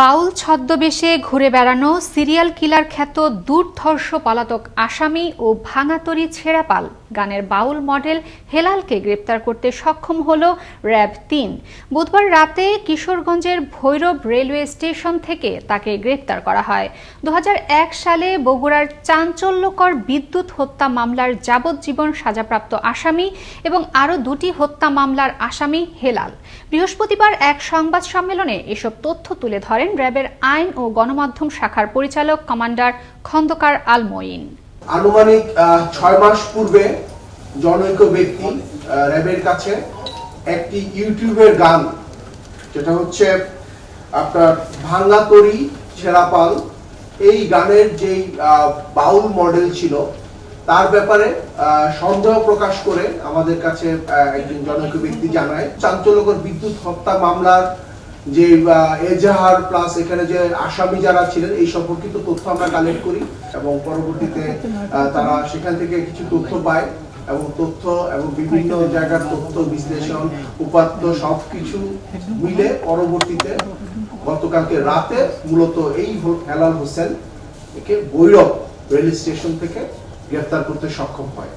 বাউল ছদ্মবেশে ঘুরে বেড়ানো সিরিয়াল কিলার খ্যাত দুর্ধর্ষ পলাতক আসামি ও ভাঙাতরি ছেঁড়াপাল। গানের বাউল মডেল হেলালকে গ্রেপ্তার করতে সক্ষম হল র্যাব তিন। বুধবার রাতে কিশোরগঞ্জের ভৈরব রেলওয়ে স্টেশন থেকে তাকে গ্রেপ্তার করা হয়। দু হাজার এক সালে বগুড়ার চাঞ্চল্যকর বিদ্যুৎ হত্যা মামলার যাবজ্জীবন সাজাপ্রাপ্ত আসামি এবং আরও দুটি হত্যা মামলার আসামি হেলাল। বৃহস্পতিবার এক সংবাদ সম্মেলনে এসব তথ্য তুলে ধরেন র্যাবের আইন ও গণমাধ্যম শাখার পরিচালক কমান্ডার খন্দকার আল মঈন। আনুমানিক ছয় মাস পূর্বে জনৈক ব্যক্তি র্যাবের কাছে একটি ইউটিউবের গান, যেটা হচ্ছে আপনার ভাঙ্গা তরি ছেঁড়াপাল এই গানের যেই বাউল মডেল ছিল, তার ব্যাপারে সন্দেহ প্রকাশ করে আমাদের কাছে একজন জনৈক ব্যক্তি জানায়, চাঞ্চল্যকর বিদ্যুৎ হত্যা মামলার যে এজাহার প্লাস এখানে যে আসামি যারা ছিলেন, এই সম্পর্কিত তথ্য আমরা কালেক্ট করি এবং পরবর্তীতে তারা সেখান থেকে কিছু তথ্য পায় এবং তথ্য এবং বিভিন্ন জায়গার তথ্য বিশ্লেষণ, উপাত্ত সবকিছু মিলে পরবর্তীতে গতকালকে রাতে মূলত এই হেলাল হোসেন একে ভৈরব রেল স্টেশন থেকে গ্রেফতার করতে সক্ষম হয়।